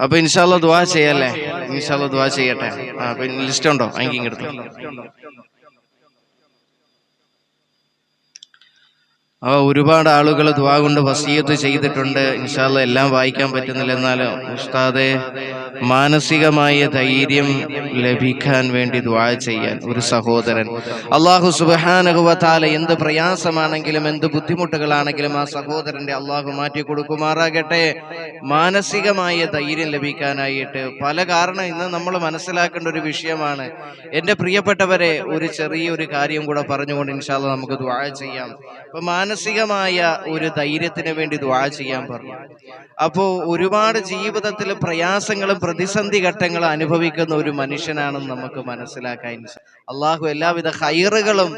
അപ്പൊ ഇൻഷാല്ല ദുവാ ചെയ്യല്ലേ? ഇൻഷാല്ല ദുവാ ചെയ്യട്ടെ? ആ പിന്നെ ലിസ്റ്റ് ഉണ്ടോ? എനിക്ക് ഇങ്ങെടുത്തു ആ ഒരുപാട് ആളുകൾ ദ്വാ കൊണ്ട് വസീയത്ത് ചെയ്തിട്ടുണ്ട്. ഇൻഷാല്ല എല്ലാം വായിക്കാൻ പറ്റുന്നില്ല. എന്നാലും ഉസ്താദെ മാനസികമായ ധൈര്യം ലഭിക്കാൻ വേണ്ടി ദ്വാ ചെയ്യാൻ ഒരു സഹോദരൻ. അള്ളാഹു സുബാനഹുവത്താല എന്ത് പ്രയാസമാണെങ്കിലും എന്ത് ബുദ്ധിമുട്ടുകളാണെങ്കിലും ആ സഹോദരന്റെ അള്ളാഹു മാറ്റി കൊടുക്കുമാറാകട്ടെ. മാനസികമായ ധൈര്യം ലഭിക്കാനായിട്ട് പല കാരണം ഇന്ന് നമ്മൾ മനസ്സിലാക്കേണ്ട ഒരു വിഷയമാണ്. എന്റെ പ്രിയപ്പെട്ടവരെ ഒരു ചെറിയൊരു കാര്യം കൂടെ പറഞ്ഞുകൊണ്ട് ഇൻഷാല്ല നമുക്ക് ദ്വാ ചെയ്യാം. അപ്പൊ മാനസികമായ ഒരു ധൈര്യത്തിന് വേണ്ടി ദ്വാ ചെയ്യാൻ പറഞ്ഞു. അപ്പോ ഒരുപാട് ജീവിതത്തിൽ പ്രയാസങ്ങളും പ്രതിസന്ധി ഘട്ടങ്ങളും അനുഭവിക്കുന്ന ഒരു മനുഷ്യനാണെന്ന് നമുക്ക് മനസ്സിലാക്കാൻ അള്ളാഹു എല്ലാവിധ ഹൈറുകളും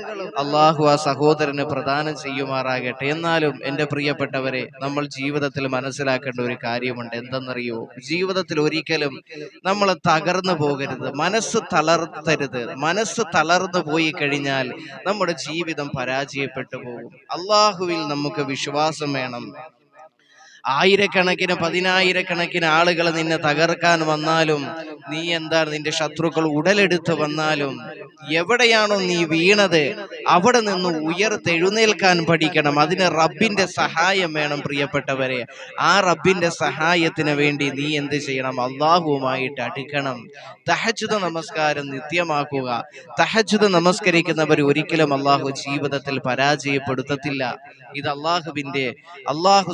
അള്ളാഹു ആ സഹോദരന് പ്രദാനം ചെയ്യുമാറാകട്ടെ. എന്നാലും എന്റെ പ്രിയപ്പെട്ടവരെ നമ്മൾ ജീവിതത്തിൽ മനസ്സിലാക്കേണ്ട ഒരു കാര്യമുണ്ട്. എന്തെന്നറിയോ? ജീവിതത്തിൽ ഒരിക്കലും നമ്മൾ തകർന്നു പോകരുത്. മനസ്സ് തളർത്തരുത്. മനസ്സ് തളർന്നു പോയി കഴിഞ്ഞാൽ നമ്മുടെ ജീവിതം പരാജയപ്പെട്ടു പോകും. അള്ളാഹുവിൽ നമുക്ക് വിശ്വാസം വേണം. ആയിരക്കണക്കിന് പതിനായിരക്കണക്കിന് ആളുകൾ നിന്നെ തകർക്കാൻ വന്നാലും നീ എന്താ നിന്റെ ശത്രുക്കൾ ഉടലെടുത്ത് വന്നാലും എവിടെയാണോ നീ വീണത് അവിടെ നിന്ന് ഉയർത്തെഴുന്നേൽക്കാൻ പഠിക്കണം. അതിന് റബ്ബിന്റെ സഹായം വേണം പ്രിയപ്പെട്ടവരെ. ആ റബ്ബിന്റെ സഹായത്തിന് വേണ്ടി നീ എന്ത് ചെയ്യണം? അള്ളാഹുവുമായിട്ട് അടുക്കണം. തഹജുദ നമസ്കാരം നിത്യമാക്കുക. തഹജുദ നമസ്കരിക്കുന്നവർ ഒരിക്കലും അള്ളാഹു ജീവിതത്തിൽ പരാജയപ്പെടുത്തത്തില്ല. ഇത് അള്ളാഹുവിന്റെ അള്ളാഹു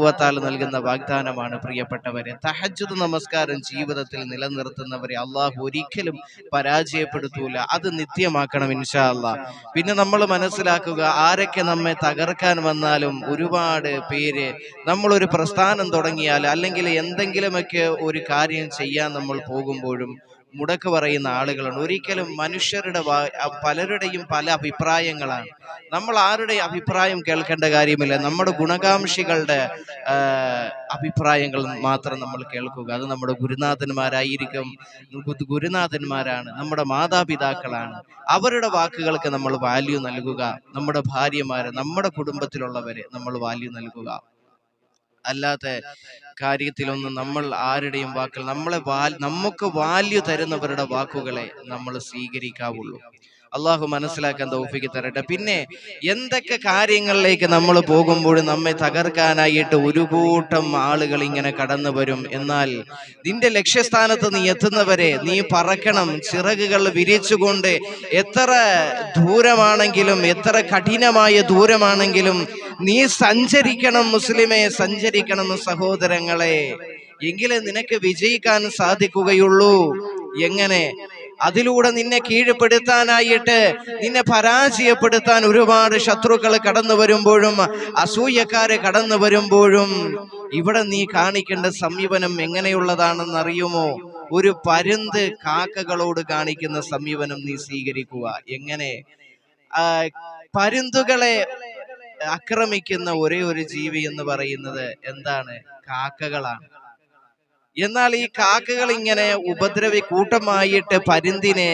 സുബഹാനഹുവത്താൽ നൽകുന്ന വാഗ്ദാനമാണ് പ്രിയപ്പെട്ടവരെ. തഹജുദ് നമസ്കാരം ജീവിതത്തിൽ നിലനിർത്തുന്നവരെ അള്ളാഹു ഒരിക്കലും പരാജയപ്പെടുത്തൂല. അത് നിത്യമാക്കണം ഇൻഷാ പിന്നെ നമ്മൾ മനസ്സിലാക്കുക ആരൊക്കെ നമ്മെ തകർക്കാൻ വന്നാലും ഒരുപാട് പേര് നമ്മളൊരു പ്രസ്ഥാനം തുടങ്ങിയാൽ അല്ലെങ്കിൽ എന്തെങ്കിലുമൊക്കെ ഒരു കാര്യം ചെയ്യാൻ നമ്മൾ പോകുമ്പോഴും മുടക്ക് പറയുന്ന ആളുകളുണ്ട്. ഒരിക്കലും മനുഷ്യരുടെ പലരുടെയും പല അഭിപ്രായങ്ങളാണ്. നമ്മൾ ആരുടെ അഭിപ്രായം കേൾക്കേണ്ട കാര്യമില്ല. നമ്മുടെ ഗുണകാംക്ഷികളുടെ അഭിപ്രായങ്ങൾ മാത്രം നമ്മൾ കേൾക്കുക. അത് നമ്മുടെ ഗുരുനാഥന്മാരായിരിക്കും. ഗുരുനാഥന്മാരാണ്. നമ്മുടെ മാതാപിതാക്കളാണ്. അവരുടെ വാക്കുകൾക്ക് നമ്മൾ വാല്യൂ നൽകുക. നമ്മുടെ ഭാര്യമാരെ നമ്മുടെ കുടുംബത്തിലുള്ളവരെ നമ്മൾ വാല്യൂ നൽകുക. അല്ലാത്ത കാര്യത്തിലൊന്നും നമ്മൾ ആരുടെയും വാക്കുകൾ നമ്മളെ വാൽ നമുക്ക് വാല്യൂ തരുന്നവരുടെ വാക്കുകളെ നമ്മൾ സ്വീകരിക്കാവുള്ളൂ. അള്ളാഹു മനസ്സിലാക്കാൻ തോഫിക്ക് തരട്ടെ. പിന്നെ എന്തൊക്കെ കാര്യങ്ങളിലേക്ക് നമ്മൾ പോകുമ്പോൾ നമ്മെ തകർക്കാനായിട്ട് ഒരു കൂട്ടം ആളുകൾ ഇങ്ങനെ കടന്നു വരും. എന്നാൽ നിന്റെ ലക്ഷ്യസ്ഥാനത്ത് നീ എത്തുന്നവരെ നീ പറക്കണം. ചിറകുകൾ വിരിച്ചുകൊണ്ട് എത്ര ദൂരമാണെങ്കിലും എത്ര കഠിനമായ ദൂരമാണെങ്കിലും നീ സഞ്ചരിക്കണം മുസ്ലിമെ സഞ്ചരിക്കണം സഹോദരങ്ങളെ. എങ്കിലേ നിനക്ക് വിജയിക്കാൻ സാധിക്കുകയുള്ളൂ. എങ്ങനെ? അതിലൂടെ നിന്നെ കീഴ്പ്പെടുത്താനായിട്ട് നിന്നെ പരാജയപ്പെടുത്താൻ ഒരുപാട് ശത്രുക്കൾ കടന്നു വരുമ്പോഴും അസൂയക്കാര് കടന്നു വരുമ്പോഴും ഇവിടെ നീ കാണിക്കേണ്ട സമീപനം എങ്ങനെയുള്ളതാണെന്ന് അറിയുമോ ഒരു പരുന്ത് കാക്കകളോട് കാണിക്കുന്ന സമീപനം നീ സ്വീകരിക്കുക. എങ്ങനെ? പരുന്തുകളെ ആക്രമിക്കുന്ന ഒരേ ഒരു ജീവി എന്ന് പറയുന്നത് എന്താണ്? കാക്കകളാണ്. എന്നാൽ ഈ കാക്കകൾ ഇങ്ങനെ ഉപദ്രവി കൂട്ടമായിട്ട് പരുന്തിനെ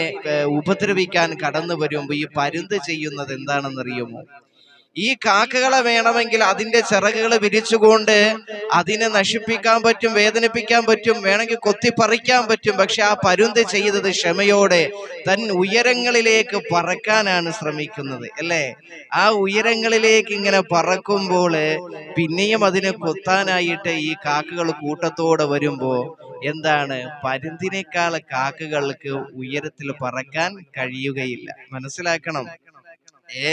ഉപദ്രവിക്കാൻ കടന്നു വരുമ്പോ ഈ പരുന്ത് ചെയ്യുന്നത് എന്താണെന്നറിയുമോ? ഈ കാക്കകളെ വേണമെങ്കിൽ അതിന്റെ ചിറകുകൾ വിരിച്ചുകൊണ്ട് അതിനെ നശിപ്പിക്കാൻ പറ്റും വേദനിപ്പിക്കാൻ പറ്റും വേണമെങ്കിൽ കൊത്തിപ്പറിക്കാൻ പറ്റും. പക്ഷെ ആ പരുന്ത് ചെയ്തത് ക്ഷമയോടെ തൻ ഉയരങ്ങളിലേക്ക് പറക്കാനാണ് ശ്രമിക്കുന്നത് അല്ലേ? ആ ഉയരങ്ങളിലേക്ക് ഇങ്ങനെ പറക്കുമ്പോൾ പിന്നെയും അതിനെ കൊത്താനായിട്ട് ഈ കാക്കകൾ കൂട്ടത്തോടെ വരുമ്പോൾ എന്താണ്? പരുന്തിനേക്കാൾ കാക്കകൾക്ക് ഉയരത്തിൽ പറക്കാൻ കഴിയുകയില്ല. മനസ്സിലാക്കണം? ഏ?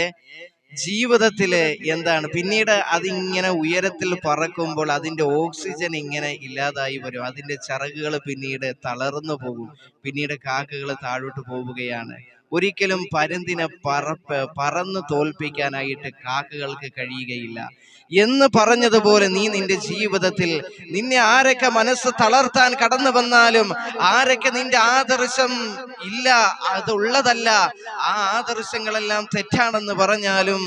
ജീവിതത്തിൽ എന്താണ്? പിന്നീട് അതിങ്ങനെ ഉയരത്തിൽ പറക്കുമ്പോൾ അതിന്റെ ഓക്സിജൻ ഇങ്ങനെ ഇല്ലാതായി വരും. അതിന്റെ ചിറകുകൾ പിന്നീട് തളർന്നു പോകും. പിന്നീട് കാക്കകൾ താഴോട്ട് പോവുകയാണ്. ഒരിക്കലും പരുന്തിനെ പറപ്പ് പറന്ന് തോൽപ്പിക്കാനായിട്ട് കാക്കകൾക്ക് കഴിയുകയില്ല. എന്ന് പറഞ്ഞതുപോലെ നീ നിന്റെ ജീവിതത്തിൽ നിന്നെ ആരൊക്കെ മനസ്സ് തളർത്താൻ കടന്നു വന്നാലും ആരൊക്കെ നിന്റെ ആദർശം ഇല്ല അതുള്ളതല്ല ആ ആദർശങ്ങളെല്ലാം തെറ്റാണെന്ന് പറഞ്ഞാലും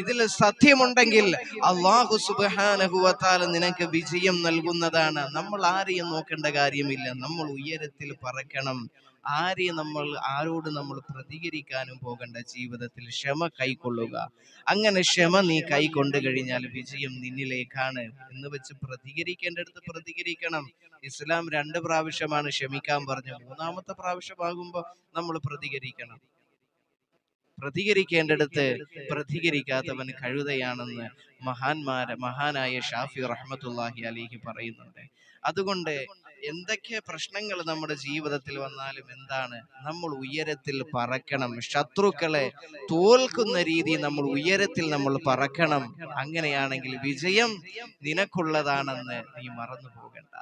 ഇതിൽ സത്യമുണ്ടെങ്കിൽ അള്ളാഹു സുബാനഹുവത്താൽ നിനക്ക് വിജയം നൽകുന്നതാണ്. നമ്മൾ ആരെയും നോക്കേണ്ട കാര്യമില്ല. നമ്മൾ ഉയരത്തിൽ പറക്കണം. ആരെയും നമ്മൾ ആരോട് നമ്മൾ പ്രതികരിക്കാനും പോകേണ്ട ജീവിതത്തിൽ ക്ഷമ കൈക്കൊള്ളുക. അങ്ങനെ ക്ഷമ നീ കൈക്കൊണ്ടു കഴിഞ്ഞാൽ വിജയം നിന്നിലേക്കാണ്. എന്ന് വെച്ച് പ്രതികരിക്കേണ്ടടുത്ത് പ്രതികരിക്കണം. ഇസ്ലാം രണ്ട് പ്രാവശ്യമാണ് ക്ഷമിക്കാൻ പറഞ്ഞത്. മൂന്നാമത്തെ പ്രാവശ്യമാകുമ്പോൾ നമ്മൾ പ്രതികരിക്കണം. പ്രതികരിക്കേണ്ടടുത്ത് പ്രതികരിക്കാത്തവൻ കഴുതയാണെന്ന് മഹാന്മാരെ മഹാനായ ഷാഫി റഹ്മത്തുല്ലാഹി അലിഹി പറയുന്നുണ്ട്. അതുകൊണ്ട് എന്തൊക്കെ പ്രശ്നങ്ങൾ നമ്മുടെ ജീവിതത്തിൽ വന്നാലും എന്താണ്? നമ്മൾ ഉയരത്തിൽ പറക്കണം. ശത്രുക്കളെ തോൽക്കുന്ന രീതി നമ്മൾ ഉയരത്തിൽ നമ്മൾ പറക്കണം. അങ്ങനെയാണെങ്കിൽ വിജയം നിനക്കുള്ളതാണെന്ന് നീ മറന്നു പോകണ്ട